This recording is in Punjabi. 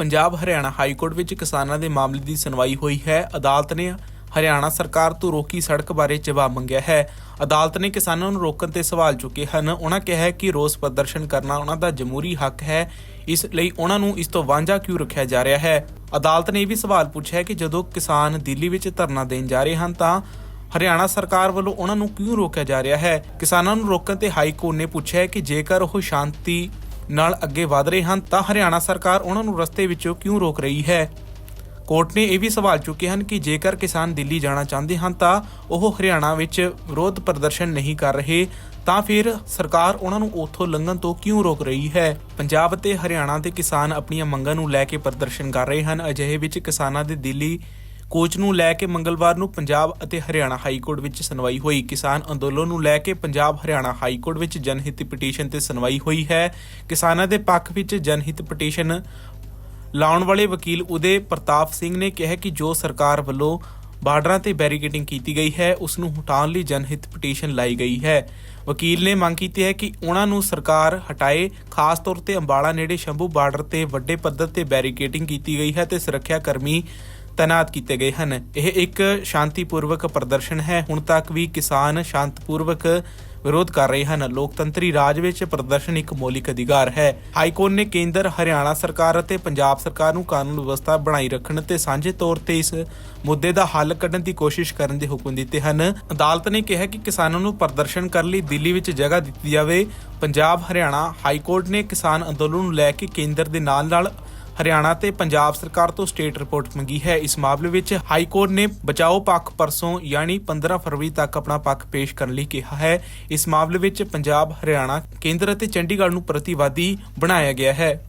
ਪੰਜਾਬ ਹਰਿਆਣਾ ਹਾਈ ਕੋਰਟ ਵਿੱਚ ਕਿਸਾਨਾਂ ਦੇ ਮਾਮਲੇ ਦੀ ਸੁਣਵਾਈ ਹੋਈ ਹੈ। ਅਦਾਲਤ ਨੇ ਹਰਿਆਣਾ ਸਰਕਾਰ ਤੋਂ ਰੋਕੀ ਸੜਕ ਬਾਰੇ ਜਵਾਬ ਮੰਗਿਆ ਹੈ। ਅਦਾਲਤ ਨੇ ਕਿਸਾਨਾਂ ਨੂੰ ਰੋਕਣ ਤੇ ਸਵਾਲ ਚੁੱਕੇ ਹਨ। ਉਹਨਾਂ ਕਿਹਾ ਹੈ ਕਿ ਰੋਸ ਪ੍ਰਦਰਸ਼ਨ ਕਰਨਾ ਉਹਨਾਂ ਦਾ ਜਮਹੂਰੀ ਹੱਕ ਹੈ। ਇਸ ਲਈ ਉਹਨਾਂ ਨੂੰ ਇਸ ਤੋਂ ਵਾਂਝਾ ਕਿਉਂ ਰੱਖਿਆ ਜਾ ਰਿਹਾ ਹੈ? ਅਦਾਲਤ ਨੇ ਇਹ ਵੀ ਸਵਾਲ ਪੁੱਛਿਆ ਕਿ ਜਦੋਂ ਕਿਸਾਨ ਦਿੱਲੀ ਵਿੱਚ ਧਰਨਾ ਦੇਣ ਜਾ ਰਹੇ ਹਨ ਤਾਂ ਹਰਿਆਣਾ ਸਰਕਾਰ ਵੱਲੋਂ ਉਹਨਾਂ ਨੂੰ ਕਿਉਂ ਰੋਕਿਆ ਜਾ ਰਿਹਾ ਹੈ? ਕਿਸਾਨਾਂ ਨੂੰ ਰੋਕਣ ਤੇ ਹਾਈ ਕੋਰਟ ਨੇ ਪੁੱਛਿਆ ਕਿ ਜੇਕਰ ਉਹ ਸ਼ਾਂਤੀ ਨਾਲ ਅੱਗੇ ਵਧ ਰਹੇ ਹਨ ਤਾਂ ਹਰਿਆਣਾ ਸਰਕਾਰ ਉਹਨਾਂ ਨੂੰ ਰਸਤੇ ਵਿੱਚੋਂ ਕਿਉਂ ਰੋਕ ਰਹੀ ਹੈ? ਕੋਰਟ ਨੇ ਇਹ ਵੀ ਸਵਾਲ ਚੁੱਕੇ ਹਨ ਕਿ ਜੇਕਰ ਕਿਸਾਨ ਦਿੱਲੀ ਜਾਣਾ ਚਾਹੁੰਦੇ ਹਨ ਤਾਂ ਉਹ ਹਰਿਆਣਾ ਵਿੱਚ ਵਿਰੋਧ ਪ੍ਰਦਰਸ਼ਨ ਨਹੀਂ ਕਰ ਰਹੇ, ਤਾਂ ਫਿਰ ਸਰਕਾਰ ਉਹਨਾਂ ਨੂੰ ਉੱਥੋਂ ਲੰਘਣ ਤੋਂ ਕਿਉਂ ਰੋਕ ਰਹੀ ਹੈ? ਪੰਜਾਬ ਤੇ ਹਰਿਆਣਾ ਦੇ ਕਿਸਾਨ ਆਪਣੀਆਂ ਮੰਗਾਂ ਨੂੰ ਲੈ ਕੇ ਪ੍ਰਦਰਸ਼ਨ ਕਰ ਰਹੇ ਹਨ, ਅਜਿਹੇ ਵਿੱਚ ਕਿਸਾਨਾਂ ਦੇ ਦਿੱਲੀ ਕੋਚ ਨੂੰ ਲੈ ਕੇ ਮੰਗਲਵਾਰ ਨੂੰ ਪੰਜਾਬ ਅਤੇ ਹਰਿਆਣਾ ਹਾਈ ਕੋਰਟ ਵਿੱਚ ਸੁਣਵਾਈ ਹੋਈ। ਕਿਸਾਨ ਅੰਦੋਲਨ ਨੂੰ ਲੈ ਕੇ ਪੰਜਾਬ ਹਰਿਆਣਾ ਹਾਈ ਕੋਰਟ ਵਿੱਚ ਜਨਹਿਤ ਪਟੀਸ਼ਨ ਤੇ ਸੁਣਵਾਈ ਹੋਈ ਹੈ। ਕਿਸਾਨਾਂ ਦੇ ਪੱਖ ਵਿੱਚ ਜਨਹਿਤ ਪਟੀਸ਼ਨ ਲਾਉਣ ਵਾਲੇ ਵਕੀਲ ਉਦੇ ਪ੍ਰਤਾਪ ਸਿੰਘ ਨੇ ਕਿਹਾ ਕਿ ਜੋ ਸਰਕਾਰ ਵੱਲੋਂ ਬਾਰਡਰਾਂ ਤੇ ਬੈਰੀਕੇਡਿੰਗ ਕੀਤੀ ਗਈ ਹੈ, ਉਸ ਨੂੰ ਹਟਾਉਣ ਲਈ ਜਨਹਿਤ ਪਟੀਸ਼ਨ ਲਾਈ ਗਈ ਹੈ। ਵਕੀਲ ਨੇ ਮੰਗ ਕੀਤੀ ਹੈ ਕਿ ਉਹਨਾਂ ਨੂੰ ਸਰਕਾਰ ਹਟਾਏ। ਖਾਸ ਤੌਰ ਤੇ ਅੰਬਾਲਾ ਨੇੜੇ ਸ਼ੰਭੂ ਬਾਰਡਰ ਤੇ ਵੱਡੇ ਪੱਧਰ ਤੇ ਬੈਰੀਕੇਡਿੰਗ ਕੀਤੀ ਗਈ ਹੈ ਤੇ ਸੁਰੱਖਿਆ ਕਰਮੀ ਤੈਨਾਤ ਕੀਤੇ ਗਏ ਹਨ। ਇਹ ਇੱਕ ਸ਼ਾਂਤੀਪੂਰਵਕ ਪ੍ਰਦਰਸ਼ਨ ਹੈ। ਹੁਣ ਤੱਕ ਵੀ ਕਿਸਾਨ ਸ਼ਾਂਤਪੂਰਵਕ ਵਿਰੋਧ ਕਰ ਰਹੇ ਹਨ। ਲੋਕਤੰਤਰੀ ਰਾਜ ਵਿੱਚ ਪ੍ਰਦਰਸ਼ਨ ਇੱਕ ਮੌਲਿਕ ਅਧਿਕਾਰ ਹੈ। ਹਾਈ ਕੋਰਟ ਨੇ ਕੇਂਦਰ ਹਰਿਆਣਾ ਸਰਕਾਰ ਅਤੇ ਪੰਜਾਬ ਸਰਕਾਰ ਨੂੰ ਕਾਨੂੰਨ ਵਿਵਸਥਾ ਬਣਾਈ ਰੱਖਣ ਤੇ ਸਾਂਝੇ ਤੌਰ ਤੇ ਇਸ ਮੁੱਦੇ ਦਾ ਹੱਲ ਕੱਢਣ ਦੀ ਕੋਸ਼ਿਸ਼ ਕਰਨ ਦੇ ਹੁਕਮ ਦਿੱਤੇ ਹਨ। ਅਦਾਲਤ ਨੇ ਕਿਹਾ ਕਿ ਕਿਸਾਨਾਂ ਨੂੰ ਪ੍ਰਦਰਸ਼ਨ ਕਰਨ ਲਈ ਦਿੱਲੀ ਵਿੱਚ ਜਗ੍ਹਾ ਦਿੱਤੀ ਜਾਵੇ। ਪੰਜਾਬ ਹਰਿਆਣਾ ਹਾਈ ਕੋਰਟ ਨੇ ਕਿਸਾਨ ਅੰਦੋਲਨ ਨੂੰ ਲੈ ਕੇ ਕੇਂਦਰ ਦੇ ਨਾਲ ਨਾਲ ਹਰਿਆਣਾ ਤੇ ਪੰਜਾਬ ਸਰਕਾਰ ਤੋਂ ਸਟੇਟ ਰਿਪੋਰਟ ਮੰਗੀ ਹੈ। ਇਸ ਮਾਮਲੇ ਵਿੱਚ ਹਾਈ ਕੋਰਟ ਨੇ ਬਚਾਓ ਪੱਖ ਪਰਸੋਂ, ਯਾਨੀ 15 ਫਰਵਰੀ ਤੱਕ ਆਪਣਾ ਪੱਖ ਪੇਸ਼ ਕਰਨ ਲਈ ਕਿਹਾ ਹੈ। ਇਸ ਮਾਮਲੇ ਵਿੱਚ ਪੰਜਾਬ, ਹਰਿਆਣਾ, ਕੇਂਦਰ ਅਤੇ ਚੰਡੀਗੜ੍ਹ ਨੂੰ ਪ੍ਰਤੀਵਾਦੀ ਬਣਾਇਆ ਗਿਆ ਹੈ।